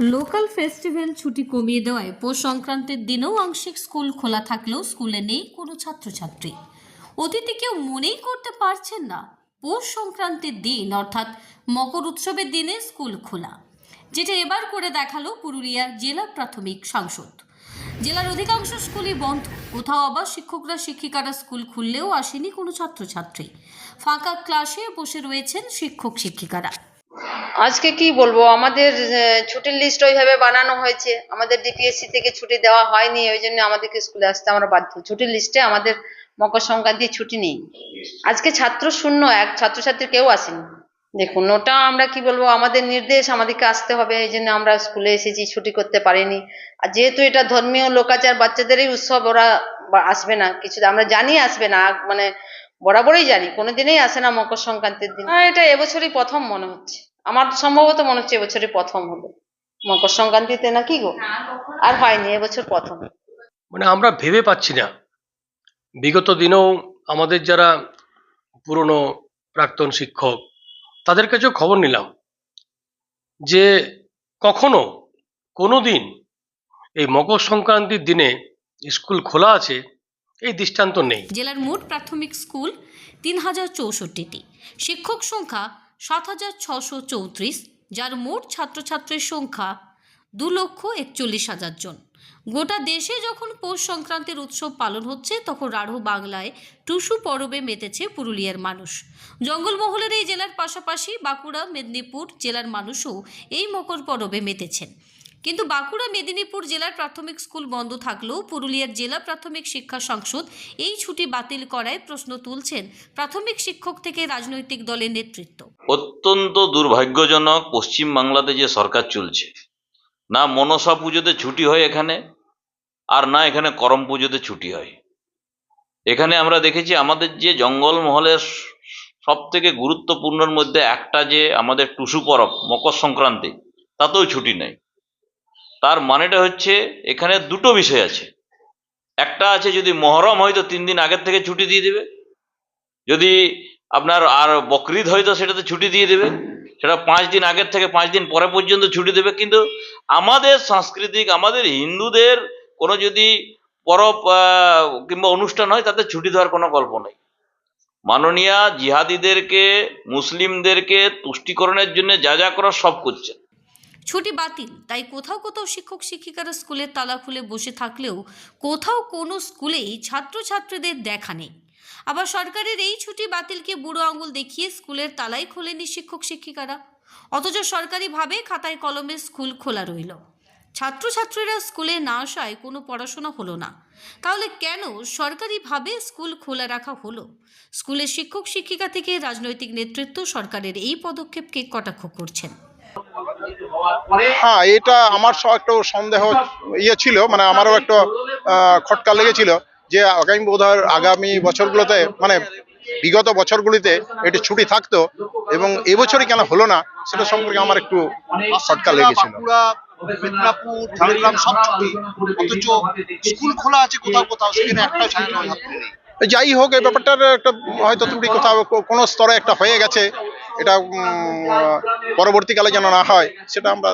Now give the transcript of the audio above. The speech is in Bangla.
লোকাল ফেস্টিভ্যাল ছুটি কমিয়ে দেওয়ায় পৌষ সংক্রান্তির দিনেও আংশিক স্কুল খোলা থাকলেও স্কুলে নেই কোনো ছাত্রছাত্রী। অতিথি কেউ মনেই করতে পারছেন না। পৌষ সংক্রান্তির দিন, অর্থাৎ মকর উৎসবের দিনে স্কুল খোলা। যেটা এবার করে দেখাল পুরুলিয়া জেলা প্রাথমিক সাংসদ। জেলার অধিকাংশ স্কুলই বন্ধ। কোথাও আবার শিক্ষকরা, শিক্ষিকারা স্কুল খুললেও আসেনি কোনো ছাত্রছাত্রী। ফাঁকা ক্লাসে বসে রয়েছেন শিক্ষক, শিক্ষিকারা। আজকে কি বলব? আমাদের ছুটির লিস্ট ওইভাবে বানানো হয়েছে। আমাদের ডিপিএসসি থেকে ছুটি দেওয়া হয়নি, ওই জন্য আমাদেরকে স্কুলে আসতে আমরা বাধ্য। ছুটির লিস্টে আমাদের মকর সংক্রান্তির ছুটি নেই। আজকে ছাত্র শূন্য, এক ছাত্রছাত্রী কেউ আসেনি। দেখুন, ওটা আমরা কি বলব? আমাদের নির্দেশ, আমাদেরকে আসতে হবে, এই জন্য আমরা স্কুলে এসেছি, ছুটি করতে পারিনি। আর যেহেতু এটা ধর্মীয়, লোকাচার, বাচ্চাদেরই উৎসব, ওরা আসবে না, কিছু আমরা জানি আসবে না মানে বরাবরই জানি, কোনোদিনই আসে না মকর সংক্রান্তির দিন। এটা এবছরই প্রথম মনে হচ্ছে। আমার সম্ভবত মনে হচ্ছে এবছরই প্রথম হলো। মকর সংক্রান্তিতে নাকি গো? আর হয়নি এবছর প্রথম। মানে আমরা ভেবে পাচ্ছি না। বিগত দিনেও আমাদের যারা পুরনো প্রাক্তন শিক্ষক তাদের কাছেও খবর নিলাম যে কখনো কোনো দিন এই মকর সংক্রান্তির দিনে স্কুল খোলা আছে এই দৃষ্টান্ত নেই। জেলার মোট প্রাথমিক স্কুল তিন হাজার চৌষট্টিটি। শিক্ষক সংখ্যা সাত হাজার ছশো চৌত্রিশ, যার মোট ছাত্রছাত্রীর সংখ্যা দু লক্ষ একচল্লিশ হাজার জন। গোটা দেশে যখন পৌষ সংক্রান্তির উৎসব পালন হচ্ছে, তখন রাঢ় বাংলায় টুসু পরবে মেতেছে পুরুলিয়ার মানুষ। জঙ্গলমহলের এই জেলার পাশাপাশি বাঁকুড়া, মেদিনীপুর জেলার মানুষও এই মকর পরবে মেতেছেন। কিন্তু বাঁকুড়া, মেদিনীপুর জেলার প্রাথমিক স্কুল বন্ধ থাকলেও পুরুলিয়ার জেলা প্রাথমিক শিক্ষা সংসদ এই ছুটি বাতিল করায় প্রশ্ন তুলছেন প্রাথমিক শিক্ষক থেকে রাজনৈতিক দলের নেতৃত্ব। অত্যন্ত দুর্ভাগ্যজনক পশ্চিম বাংলাতে যে সরকার চলছে। না মনসা পুজোতে ছুটি হয় এখানে, আর না এখানে করম পুজোতে ছুটি হয়। এখানে আমরা দেখেছি আমাদের যে জঙ্গলমহলের সব থেকে গুরুত্বপূর্ণর মধ্যে একটা যে আমাদের টুসু পরব, মকর সংক্রান্তি, তাতেও ছুটি নেই। তার মানেটা হচ্ছে এখানে দুটো বিষয় আছে। একটা আছে যদি মহরম হয় তো তিন দিন আগের থেকে ছুটি দিয়ে দেবে। যদি আপনার আর বকরিদ হয়তো সেটাতে ছুটি দিয়ে দেবে। সেটা পাঁচ দিন আগের থেকে পাঁচ দিন পরে পর্যন্ত ছুটি দেবে। কিন্তু আমাদের সাংস্কৃতিক, আমাদের হিন্দুদের কোনো যদি পরব কিংবা অনুষ্ঠান হয়, তাতে ছুটি দেওয়ার কোনো গল্প নেই। মাননীয়া জিহাদিদেরকে, মুসলিমদেরকে তুষ্টিকরণের জন্য যা যা করার সব করছে। ছুটি বাতিল, তাই কোথাও কোথাও শিক্ষক, শিক্ষিকারা স্কুলের তালা খুলে বসে থাকলেও কোথাও কোনো স্কুলেই ছাত্রছাত্রীদের দেখা নেই। আবার সরকারের এই ছুটি বাতিলকে বুড়ো আঙুল দেখিয়ে স্কুলের তালাই খোলেনি শিক্ষক শিক্ষিকারা। অথচ সরকারিভাবে খাতায় কলমে স্কুল খোলা রইল। ছাত্রছাত্রীরা স্কুলে না আসায় কোনো পড়াশোনা হলো না। তাহলে কেন সরকারিভাবে স্কুল খোলা রাখা হলো? স্কুলের শিক্ষক শিক্ষিকা থেকে রাজনৈতিক নেতৃত্ব সরকারের এই পদক্ষেপকে কটাক্ষ করছেন। হ্যাঁ এটা আমার একটু সন্দেহ ইয়ে ছিল মানে আমারও একটু খটকা লেগেছিল। যে আগামী বোধহয় আগামী বছরগুলোতে মানে বিগত বছরগুলিতে এটি ছুটি থাকতো এবং এবছরই কেন হলো না সেটা সম্পর্কে আমার একটু খটকা লেগেছিল মেদিনীপুর ঝাড়গ্রাম সব ছুটি অথচ স্কুল খোলা আছে কোথাও কোথাও সেখানে একটাও ছাত্র যাই হোক এই ব্যাপারটার একটা হয়তো ত্রুটি কোথাও কোনো স্তরে একটা হয়ে গেছে এটা পরবর্তীকালে যেন না হয় সেটা আমরা